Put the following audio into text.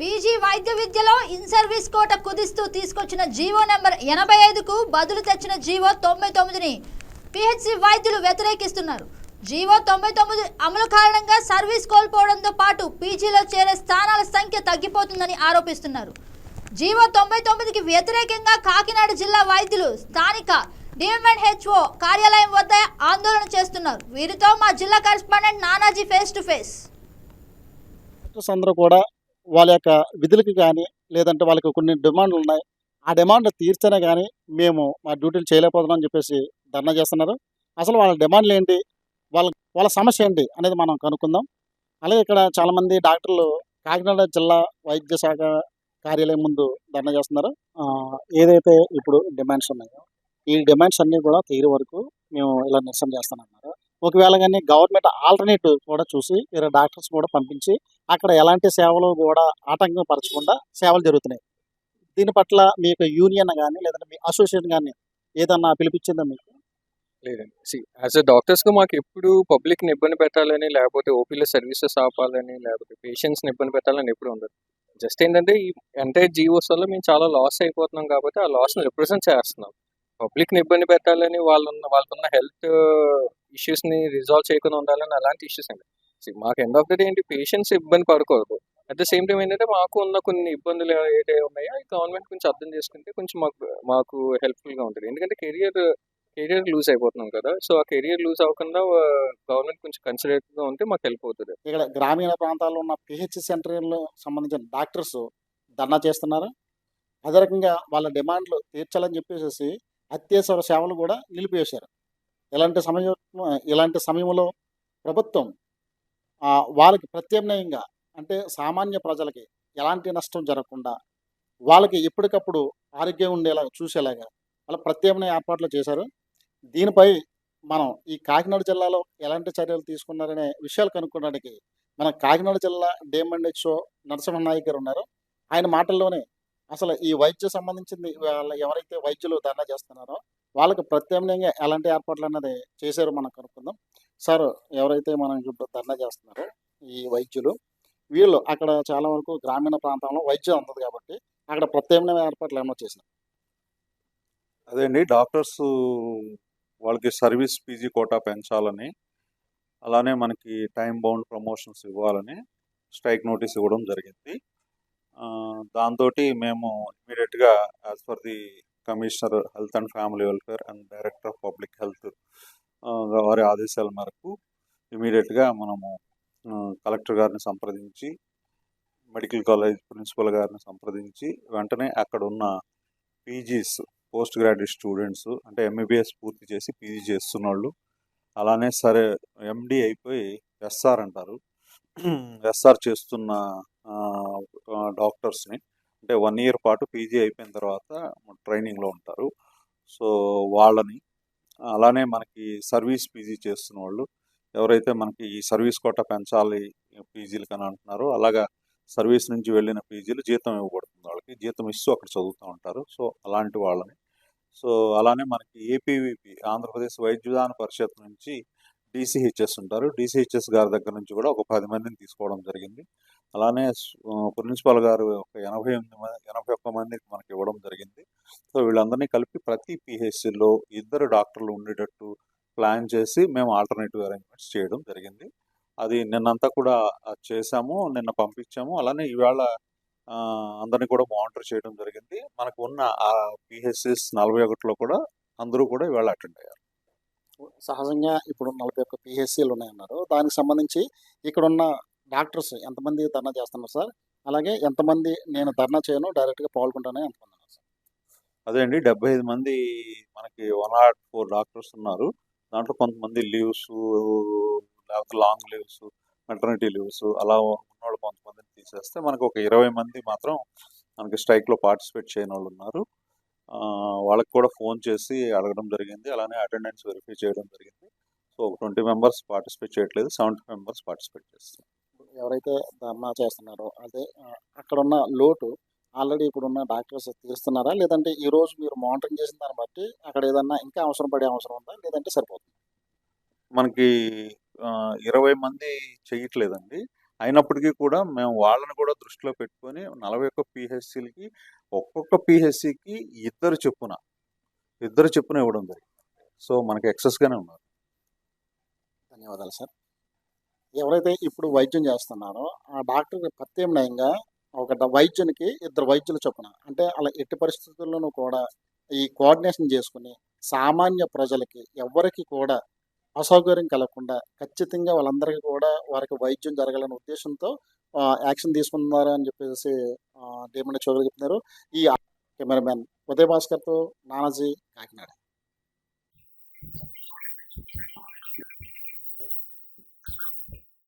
PG వైద్య విద్యలో in service కోట కుదిస్తూ తీసుకొచ్చిన జీవో నెంబర్ ఎనభై ఐదుకు బదులు తెచ్చిన జీవో తొంభై తొమ్మిదిని పిహెచ్సి వైద్యులు వ్యతిరేకిస్తున్నారు. జీవో తొంభై తొమ్మిది అమలు కారణంగా సర్వీస్ కోల్పోవడంతో పాటు పీజీలో చేరే స్థానాల సంఖ్య తగ్గిపోతుందని ఆరోపిస్తున్నారు. జీవో తొంభై తొమ్మిదికి వ్యతిరేకంగా కాకినాడ జిల్లా వైద్యులు స్థానిక డిఎంఎన్హెచ్ఓ కార్యాలయం వద్ద ఆందోళన చేస్తున్నారు. వీరితో మా జిల్లా correspondent Nanaji face to face. అందరూ కూడా వాళ్ళ యొక్క విధులకి కానీ లేదంటే వాళ్ళకి కొన్ని డిమాండ్లు ఉన్నాయి. ఆ డిమాండ్ తీర్చనే కానీ మేము మా డ్యూటీలు చేయలేకపోతున్నాం అని చెప్పేసి ధర్నా చేస్తున్నారు. అసలు వాళ్ళ డిమాండ్లు ఏంటి? వాళ్ళ వాళ్ళ సమస్య ఏంటి అనేది మనం కనుక్కుందాం. అలాగే ఇక్కడ చాలామంది డాక్టర్లు కాకినాడ జిల్లా వైద్య శాఖ కార్యాలయం ముందు ధర్నా చేస్తున్నారు. ఏదైతే ఇప్పుడు డిమాండ్స్ ఉన్నాయో ఈ డిమాండ్స్ అన్నీ కూడా తీరు వరకు మేము ఇలా నిరసన చేస్తానన్నారు. ఒకవేళ కానీ గవర్నమెంట్ ఆల్టర్నేటివ్ కూడా చూసి వేరే డాక్టర్స్ కూడా పంపించి అక్కడ ఎలాంటి సేవలు కూడా ఆటంకం పరచకుండా సేవలు జరుగుతున్నాయి. దీని పట్ల మీ యూనియన్ కానీ లేదంటే మీ అసోసియేషన్ కానీ ఏదన్నా పిలిపించిందా మీకు? లేదండి. సి యాజ్ ఎ డాక్టర్స్గా మాకు ఎప్పుడు పబ్లిక్ని ఇబ్బంది పెట్టాలని లేకపోతే ఓపీలో సర్వీసెస్ ఆపాలని లేకపోతే పేషెంట్స్ని ఇబ్బంది పెట్టాలని ఎప్పుడు ఉండదు. జస్ట్ ఏంటంటే ఈ ఎంటైర్ జీవోస్ వల్ల మేము చాలా లాస్ అయిపోతున్నాం కాబట్టి ఆ లాస్ని రిప్రజెంట్ చేస్తున్నాం. పబ్లిక్ని ఇబ్బంది పెట్టాలని వాళ్ళున్న వాళ్ళకున్న హెల్త్ ఇష్యూస్ని రిజాల్వ్ చేయకుండా ఉండాలని అలాంటి ఇష్యూస్ అండి మాకు ఎండ్ ఆఫ్ ద డే ఏంటి పేషెంట్స్ ఇబ్బంది పడకూడదు అట్ ద సేమ్ టైం ఏంటంటే మాకు ఉన్న కొన్ని ఇబ్బందులు ఏదైతే ఉన్నాయో ఈ గవర్నమెంట్ కొంచెం అర్థం చేసుకుంటే కొంచెం మాకు మాకు హెల్ప్ఫుల్గా ఉంటుంది. ఎందుకంటే కెరియర్ కెరియర్ లూజ్ అయిపోతున్నాం కదా. సో ఆ కెరియర్ లూజ్ అవ్వకుండా గవర్నమెంట్ కొంచెం కన్సిడరేట్గా ఉంటే మాకు హెల్ప్ అవుతుంది. ఇక్కడ గ్రామీణ ప్రాంతాల్లో ఉన్న పిహెచ్ సెంటర్లో సంబంధించిన డాక్టర్స్ ధర్నా చేస్తున్నారు? అదే రకంగా వాళ్ళ డిమాండ్లు తీర్చాలని చెప్పేసి అత్యవసర సేవలు కూడా నిలిపివేశారు. ఇలాంటి సమయం ఇలాంటి సమయంలో ప్రభుత్వం వాళ్ళకి ప్రత్యామ్నాయంగా అంటే సామాన్య ప్రజలకి ఎలాంటి నష్టం జరగకుండా వాళ్ళకి ఎప్పటికప్పుడు ఆరోగ్యం ఉండేలాగా చూసేలాగా వాళ్ళ ప్రత్యామ్నాయ ఏర్పాట్లు చేశారు. దీనిపై మనం ఈ కాకినాడ జిల్లాలో ఎలాంటి చర్యలు తీసుకున్నారనే విషయాలు కనుక్కోవడానికి మన కాకినాడ జిల్లా డేమండ్ హెచ్ఓ నరసింహ నాయక్ గారు ఉన్నారు. ఆయన మాటల్లోనే అసలు ఈ వైద్య సంబంధించింది వాళ్ళ ఎవరైతే వైద్యులు ధర్నా చేస్తున్నారో వాళ్ళకి ప్రత్యామ్నాయంగా ఎలాంటి ఏర్పాట్లు అన్నది చేశారో మనం కనుక్కుందాం. సార్ ఎవరైతే మనం ఇప్పుడు ధర్నా చేస్తున్నారో ఈ వైద్యులు వీళ్ళు అక్కడ చాలా వరకు గ్రామీణ ప్రాంతంలో వైద్యం అందదు కాబట్టి అక్కడ ప్రత్యామ్నాయ ఏర్పాట్లు ఏమో చేసినారు అదే అండి. డాక్టర్స్ వాళ్ళకి సర్వీస్ పీజీ కోటా పెంచాలని అలానే మనకి టైం బౌండ్ ప్రమోషన్స్ ఇవ్వాలని స్ట్రైక్ నోటీస్ ఇవ్వడం జరిగింది. దాంతో మేము ఇమీడియట్గా as per the commissioner health and family welfare and director of public health వారి ఆదేశాల మేరకు ఇమీడియట్గా మనము కలెక్టర్ గారిని సంప్రదించి మెడికల్ కాలేజ్ ప్రిన్సిపల్ గారిని సంప్రదించి వెంటనే అక్కడ ఉన్న పీజీస్ పోస్ట్ గ్రాడ్యుయేట్ స్టూడెంట్స్ అంటే ఎంబీబీఎస్ పూర్తి చేసి పీజీ చేస్తున్న వాళ్ళు అలానే సరే ఎండి అయిపోయి ఎస్ఆర్ అంటారు. ఎస్ఆర్ చేస్తున్న డాక్టర్స్ని అంటే వన్ ఇయర్ పాటు పీజీ అయిపోయిన తర్వాత ట్రైనింగ్లో ఉంటారు. సో వాళ్ళని అలానే మనకి సర్వీస్ పీజీ చేస్తున్న వాళ్ళు ఎవరైతే మనకి ఈ సర్వీస్ కోట పెంచాలి పీజీలు అని అంటున్నారో అలాగా సర్వీస్ నుంచి వెళ్ళిన పీజీలు జీతం ఇవ్వబడుతుంది వాళ్ళకి. జీతం ఇస్తూ అక్కడ చదువుతూ ఉంటారు. సో అలాంటి వాళ్ళని. సో అలానే మనకి ఏపీవీపీ ఆంధ్రప్రదేశ్ వైద్య విధాన పరిషత్ నుంచి డీసీహెచ్ఎస్ ఉంటారు. డీసీహెచ్ఎస్ గారి దగ్గర నుంచి కూడా ఒక పది మందిని తీసుకోవడం జరిగింది. అలానే ప్రిన్సిపల్ ప్రిన్సిపాల్ గారు ఒక ఎనభై ఎనిమిది మంది ఎనభై ఒక్క మంది మనకి ఇవ్వడం జరిగింది. సో వీళ్ళందరినీ కలిపి ప్రతి పిహెచ్సిలో ఇద్దరు డాక్టర్లు ఉండేటట్టు ప్లాన్ చేసి మేము ఆల్టర్నేటివ్ అరేంజ్మెంట్స్ చేయడం జరిగింది. అది నిన్నంతా కూడా చేశాము నిన్న పంపించాము. అలానే ఈవేళ అందరినీ కూడా మానిటర్ చేయడం జరిగింది. మనకు ఉన్న ఆ పిహెచ్సిస్ నలభై ఒకటిలో కూడా అందరూ కూడా ఇవాళ అటెండ్ అయ్యారు. సహజంగా ఇప్పుడు నలభై ఒక్క పిహెచ్సిలు ఉన్నాయన్నారు. దానికి సంబంధించి ఇక్కడ ఉన్న డాక్టర్స్ ఎంతమంది ధర్నా చేస్తున్నారు సార్? అలాగే ఎంతమంది నేను ధర్నా చేయను డైరెక్ట్గా పాల్గొంటానని ఎంతమంది ఉన్నారు సార్. అదే అండి డెబ్బై ఐదు మంది మనకి వన్ నాట్ ఫోర్ డాక్టర్స్ ఉన్నారు. దాంట్లో కొంతమంది లీవ్స్ లేకపోతే లాంగ్ లీవ్స్ మెటర్నిటీ లీవ్స్ అలా ఉన్నవాళ్ళు కొంతమందిని తీసేస్తే మనకు ఒక ఇరవై మంది మాత్రం మనకి స్ట్రైక్లో పార్టిసిపేట్ చేయని వాళ్ళు ఉన్నారు. వాళ్ళకి కూడా ఫోన్ చేసి అడగడం జరిగింది. అలానే అటెండెన్స్ వెరిఫై చేయడం జరిగింది. సో ట్వంటీ మెంబర్స్ పార్టిసిపేట్ చేయట్లేదు. సెవెంటీ మెంబర్స్ పార్టిసిపేట్ చేస్తారు ఎవరైతే ధర్నా చేస్తున్నారో అదే అక్కడ ఉన్న లోటు ఆల్రెడీ ఇప్పుడు ఉన్న డాక్టర్స్ తీరుస్తున్నారా లేదంటే ఈ రోజు మీరు మానిటరింగ్ చేసిన దాన్ని బట్టి అక్కడ ఏదన్నా ఇంకా అవసరం పడే అవసరం ఉందా? లేదంటే సరిపోతుంది? మనకి ఇరవై మంది చేయట్లేదండి అయినప్పటికీ కూడా మేము వాళ్ళని కూడా దృష్టిలో పెట్టుకొని నలభై ఒక్క పిహెచ్సిలకి ఒక్కొక్క పిహెచ్సికి ఇద్దరు చెప్పున ఇద్దరు చెప్పున ఇవ్వడం జరిగింది. సో మనకి ఎక్సెస్గానే ఉన్నారు. ధన్యవాదాలు సార్. ఎవరైతే ఇప్పుడు వైద్యం చేస్తున్నారో ఆ డాక్టర్ ప్రత్యామ్నాయంగా ఒక వైద్యునికి ఇద్దరు వైద్యులు చొప్పున అంటే అలా ఎట్టి పరిస్థితుల్లోనూ కూడా ఈ కోఆర్డినేషన్ చేసుకుని సామాన్య ప్రజలకి ఎవరికి కూడా అసౌకర్యం కలగకుండా ఖచ్చితంగా వాళ్ళందరికీ కూడా వారికి వైద్యం జరగాలనే ఉద్దేశంతో యాక్షన్ తీసుకున్నారు అని చెప్పేసి డేమండ్ చౌదరి చెప్తున్నారు ఈ కెమెరామ్యాన్ ఉదయ భాస్కర్తో నానాజీ కాకినాడ.